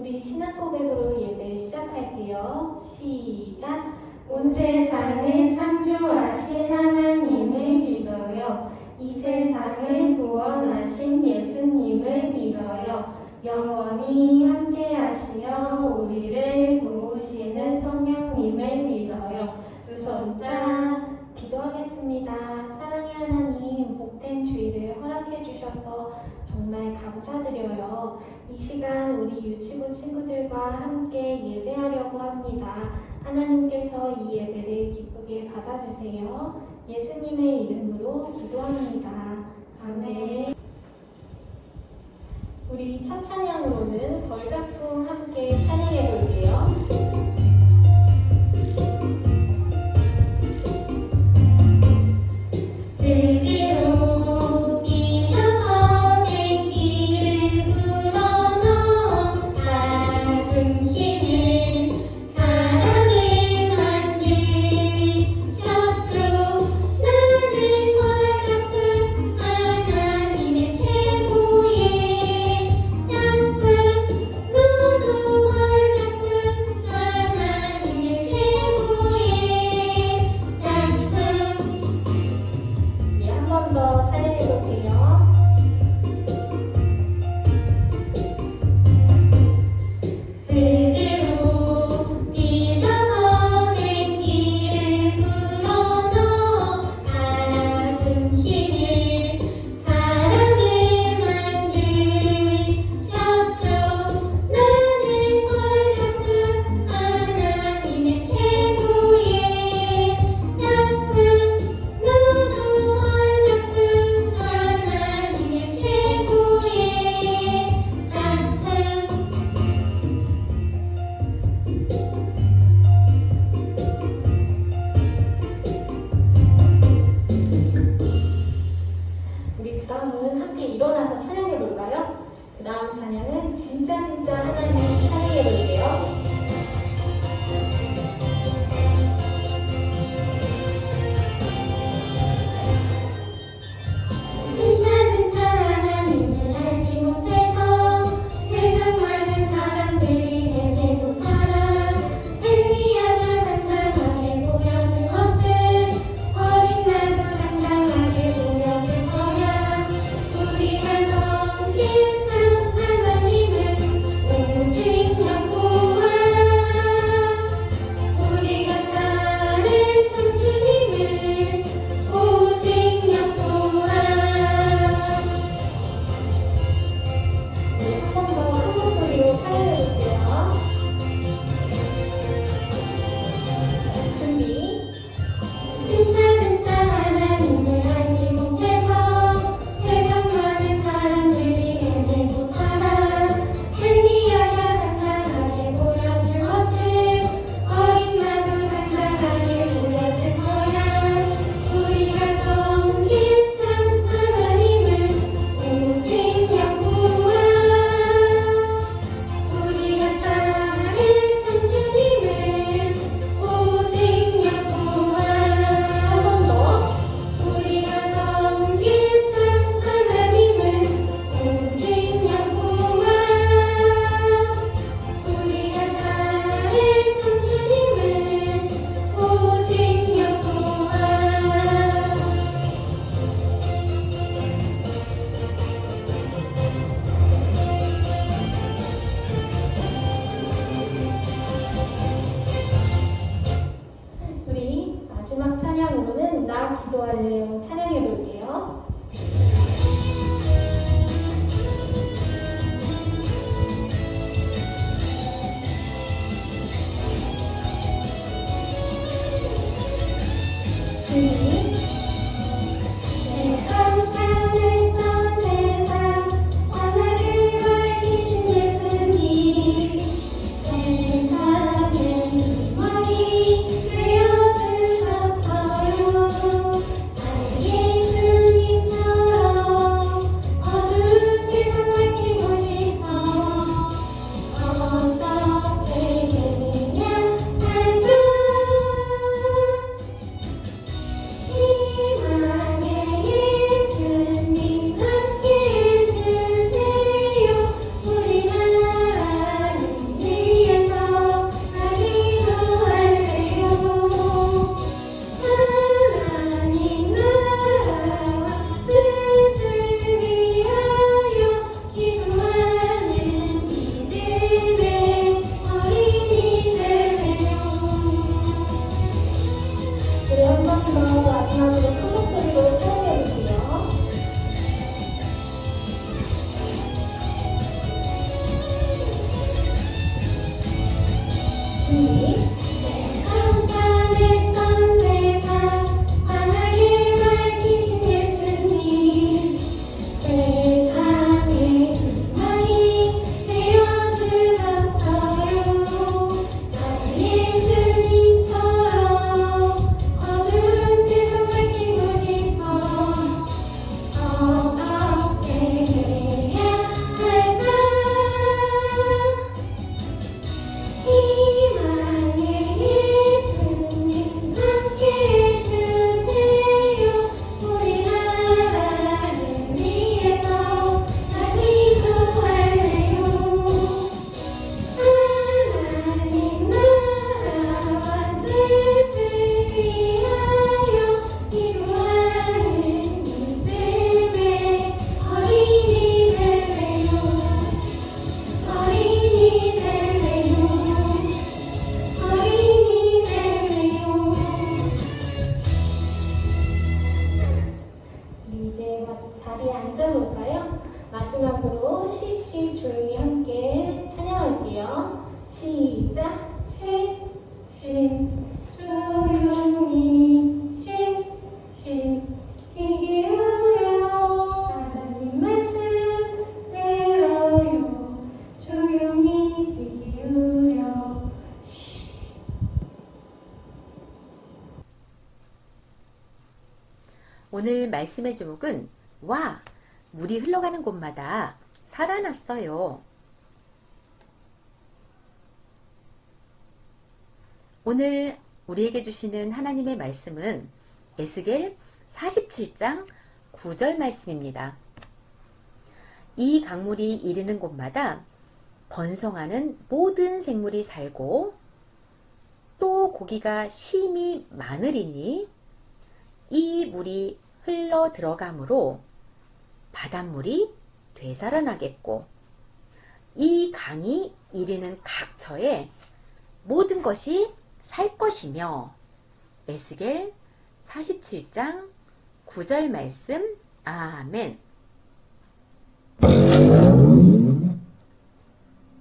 우리 신앙 고백으로 예배 시작할게요. 시작. 온 세상을 창조하신 하나님을 믿어요. 이 세상을 구원하신 예수님을 믿어요. 영원히 함께 하시어 우리를 도우시는 성령님을 믿어요. 두 손자 기도하겠습니다. 사랑의 하나님, 복된 주일을 허락해 주셔서 정말 감사드려요. 이 시간 우리 유치부 친구들과 함께 예배하려고 합니다. 하나님께서 이 예배를 기쁘게 받아주세요. 예수님의 이름으로 기도합니다. 아멘. 우리 첫 찬양으로는 걸작품 함께 찬양해 볼게요. 일어나서 찬양해 볼까요? 그 다음 찬양은 진짜 진짜 하나님 찬양해 볼게요. 오늘 말씀의 제목은 와, 물이 흘러가는 곳마다 살아났어요. 오늘 우리에게 주시는 하나님의 말씀은 에스겔 47장 9절 말씀입니다. 이 강물이 이르는 곳마다 번성하는 모든 생물이 살고 또 고기가 심히 많으리니 이 물이 흘러 들어가므로 바닷물이 되살아나겠고 이 강이 이르는 각처에 모든 것이 살 것이며 에스겔 47장 9절 말씀. 아멘.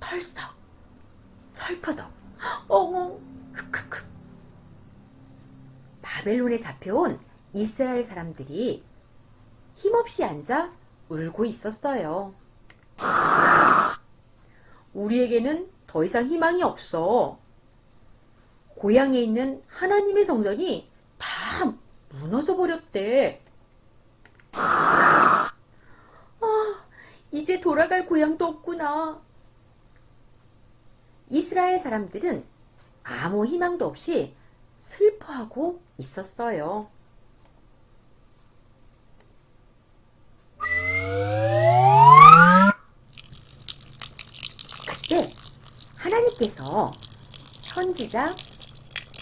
털썩 철퍼덕 어머 흑흑흑 바벨론에 잡혀온 이스라엘 사람들이 힘없이 앉아 울고 있었어요. 우리에게는 더 이상 희망이 없어. 고향에 있는 하나님의 성전이 다 무너져 버렸대. 아, 이제 돌아갈 고향도 없구나. 이스라엘 사람들은 아무 희망도 없이 슬퍼하고 있었어요. 그때 하나님께서 선지자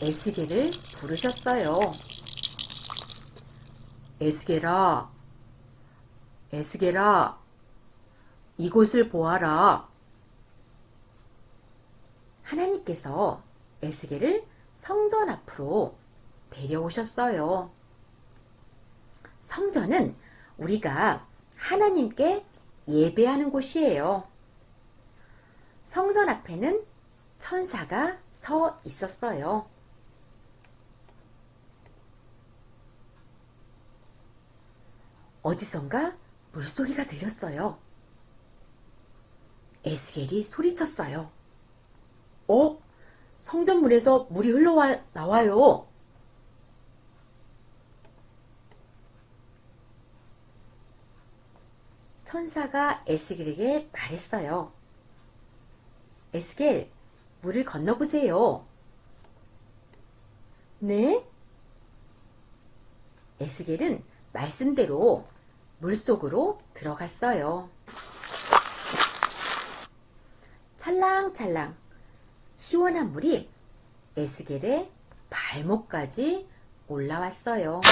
에스겔을 부르셨어요. 에스겔아, 에스겔아, 이곳을 보아라. 하나님께서 에스겔을 성전 앞으로 데려오셨어요. 성전은 우리가 하나님께 예배하는 곳이에요. 성전 앞에는 천사가 서 있었어요. 어디선가 물소리가 들렸어요. 에스겔이 소리쳤어요. 어? 성전문에서 물이 흘러와 나와요. 천사가 에스겔에게 말했어요. 에스겔, 물을 건너보세요. 네? 에스겔은 말씀대로 물속으로 들어갔어요. 찰랑찰랑 시원한 물이 에스겔의 발목까지 올라왔어요.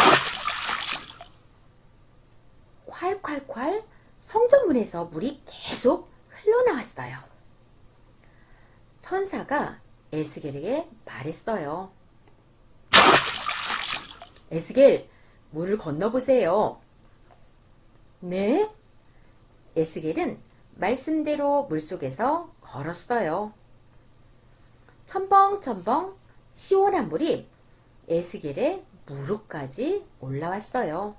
콸콸콸 성전문에서 물이 계속 흘러나왔어요. 천사가 에스겔에게 말했어요. 에스겔, 물을 건너보세요. 네? 에스겔은 말씀대로 물속에서 걸었어요. 첨벙첨벙 시원한 물이 에스겔의 무릎까지 올라왔어요.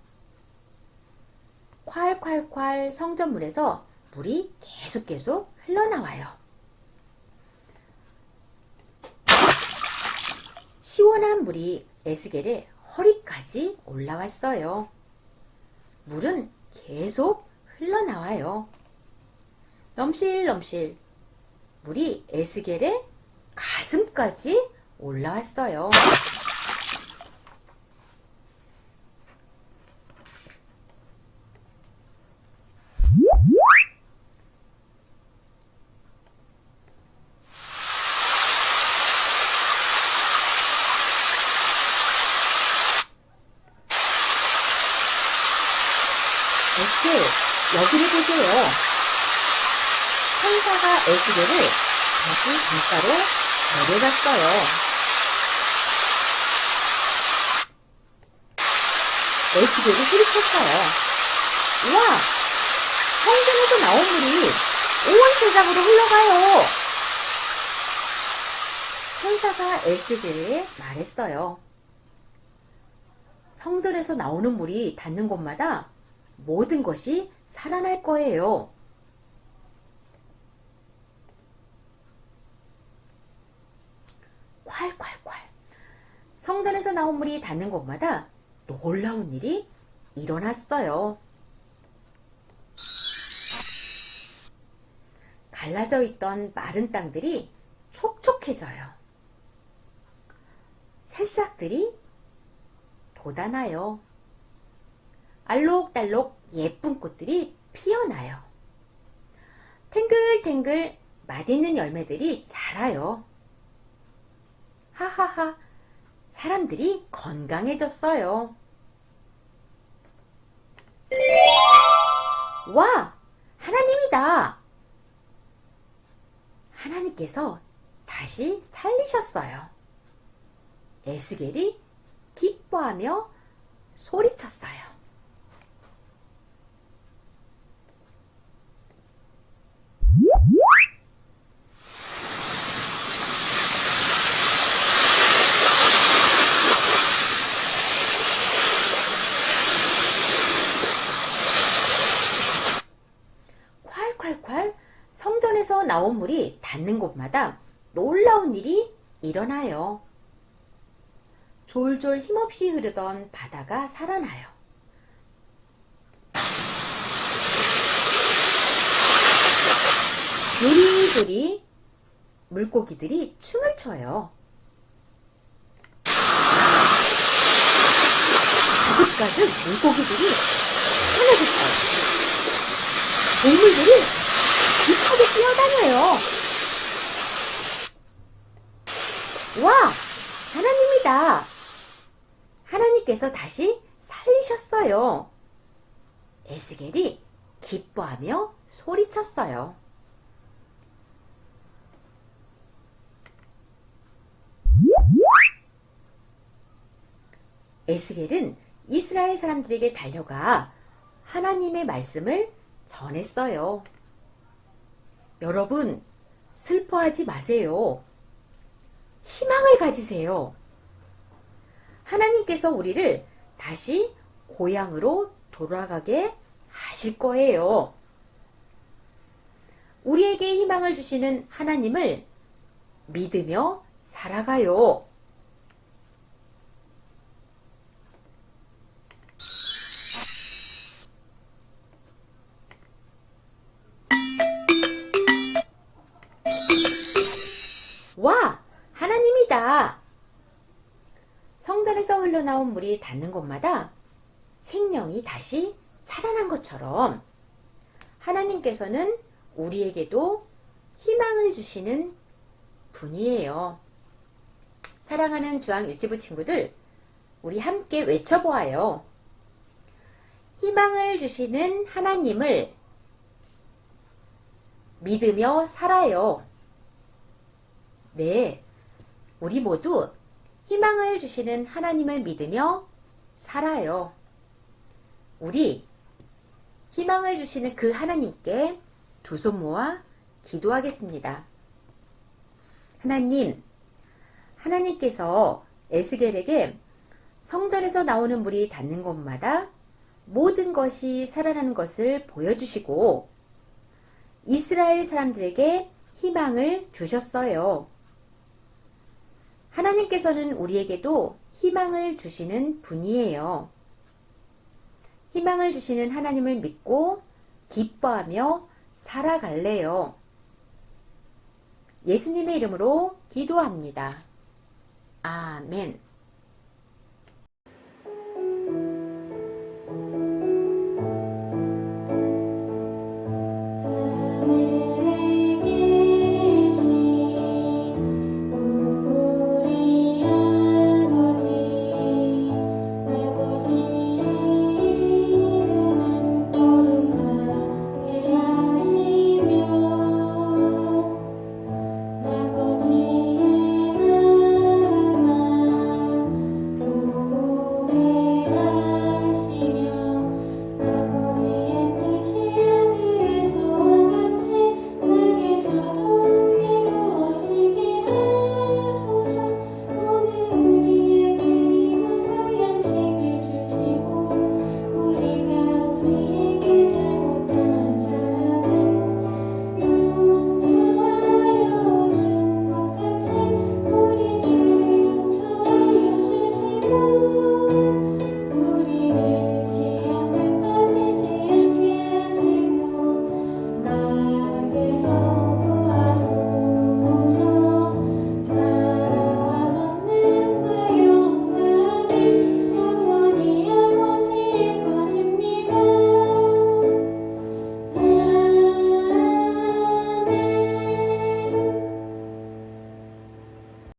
콸콸콸 성전물에서 물이 계속 계속 흘러나와요. 시원한 물이 에스겔의 허리까지 올라왔어요. 물은 계속 흘러나와요. 넘실넘실 물이 에스겔의 가슴까지 올라왔어요. 에스겔, 여기를 보세요. 천사가 에스겔을 다시 강가로 데려갔어요. 에스겔이 소리쳤어요. 우와! 성전에서 나온 물이 온 세상으로 흘러가요. 천사가 에스겔에 말했어요. 성전에서 나오는 물이 닿는 곳마다 모든 것이 살아날 거예요. 콸콸콸. 성전에서 나온 물이 닿는 곳마다 놀라운 일이 일어났어요. 갈라져 있던 마른 땅들이 촉촉해져요. 새싹들이 돋아나요. 알록달록 예쁜 꽃들이 피어나요. 탱글탱글 맛있는 열매들이 자라요. 하하하, 사람들이 건강해졌어요. 와, 하나님이다! 하나님께서 다시 살리셨어요. 에스겔이 기뻐하며 소리쳤어요. 콸콸콸 성전에서 나온 물이 닿는 곳마다 놀라운 일이 일어나요. 졸졸 힘없이 흐르던 바다가 살아나요. 요리조리 물고기들이 춤을 춰요. 가득가득 물고기들이 하나졌어요. 동물들이 급하게 뛰어다녀요. 와! 하나님이다! 하나님께서 다시 살리셨어요. 에스겔이 기뻐하며 소리쳤어요. 에스겔은 이스라엘 사람들에게 달려가 하나님의 말씀을 전했어요. 여러분, 슬퍼하지 마세요. 희망을 가지세요. 하나님께서 우리를 다시 고향으로 돌아가게 하실 거예요. 우리에게 희망을 주시는 하나님을 믿으며 살아가요. 성전에서 흘러나온 물이 닿는 곳마다 생명이 다시 살아난 것처럼 하나님께서는 우리에게도 희망을 주시는 분이에요. 사랑하는 주황 유치부 친구들, 우리 함께 외쳐보아요. 희망을 주시는 하나님을 믿으며 살아요. 네, 우리 모두 희망을 주시는 하나님을 믿으며 살아요. 우리 희망을 주시는 그 하나님께 두 손 모아 기도하겠습니다. 하나님, 하나님께서 에스겔에게 성전에서 나오는 물이 닿는 곳마다 모든 것이 살아나는 것을 보여주시고 이스라엘 사람들에게 희망을 주셨어요. 하나님께서는 우리에게도 희망을 주시는 분이에요. 희망을 주시는 하나님을 믿고 기뻐하며 살아갈래요. 예수님의 이름으로 기도합니다. 아멘.